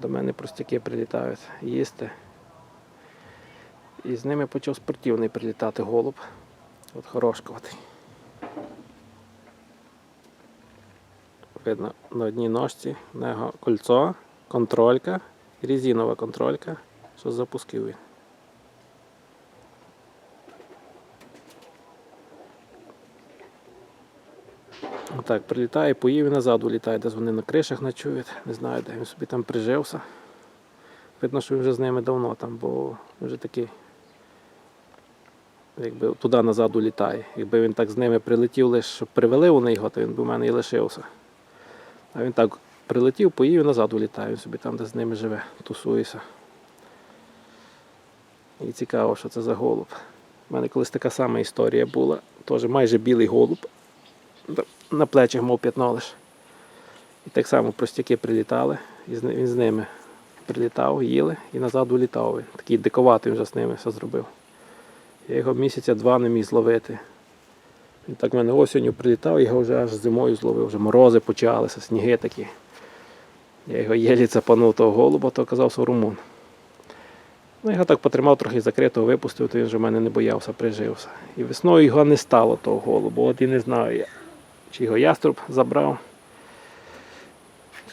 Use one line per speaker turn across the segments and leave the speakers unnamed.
До мене простяки прилітають їсти. І з ними почав спортивний прилітати голуб. От хорошкуватий. Видно на одній ножці в нього кольцо, контролька, резинова контролька, що запускив він. Так, прилітає, поїв і назад улітає, десь вони на кришах ночують. Не знаю, де він собі там прижився. Видно, що він вже з ними давно там, бо вже такий. Якби туди назад улітає. Якби він так з ними прилетів, лише привели вони його, то він би в мене і лишився. А він так прилетів, поїв і назад улітає. Він собі там, де з ними живе, тусується. І цікаво, що це за голуб. У мене колись така сама історія була. Теж майже білий голуб. На плечах мов п'ятно лиш. І так само простяки прилітали, і він з ними прилітав, їли і назад. Він. Такий диковатий вже з ними все зробив. Я його місяця два не міг зловити. Він так в мене осінню прилітав, його вже аж зимою зловив, вже морози почалися, сніги такі. Я його єлі цапанув того голуба, то оказався румун. Ну, його так потримав трохи закритого, випустив, то він вже в мене не боявся, прижився. І весною його не стало того голуба. От і не знаю я, чи його яструб забрав,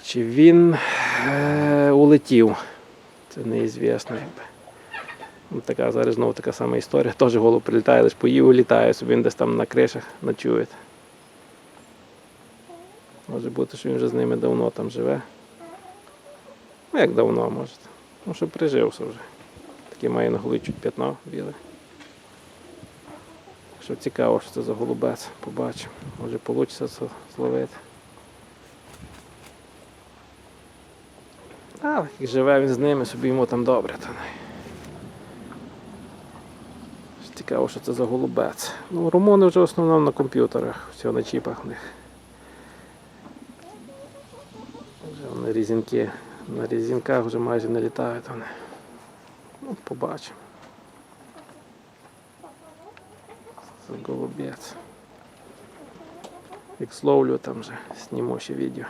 чи він е, улетів. Це неізвісно. Ну, така зараз знову така сама історія. Теж голуб прилітає, лише поїв улітає, собі він десь там на кришах ночує. Може бути, що він вже з ними давно там живе. Ну як давно може. Ну, що прижився вже. Таке має на голові чуть п'ятно біле. Якщо цікаво, що це за голубець, побачимо. Може вийде це зловити. А, як живе він з ними, собі йому там добре. Не. Цікаво, що це за голубець. Ну, румуни вже в основному на комп'ютерах, все на чіпах в них. Вже вони різінки, на різінках вже майже не літають вони. Ну, побачимо. Голубець. Як словлю, там же, зніму ще відео.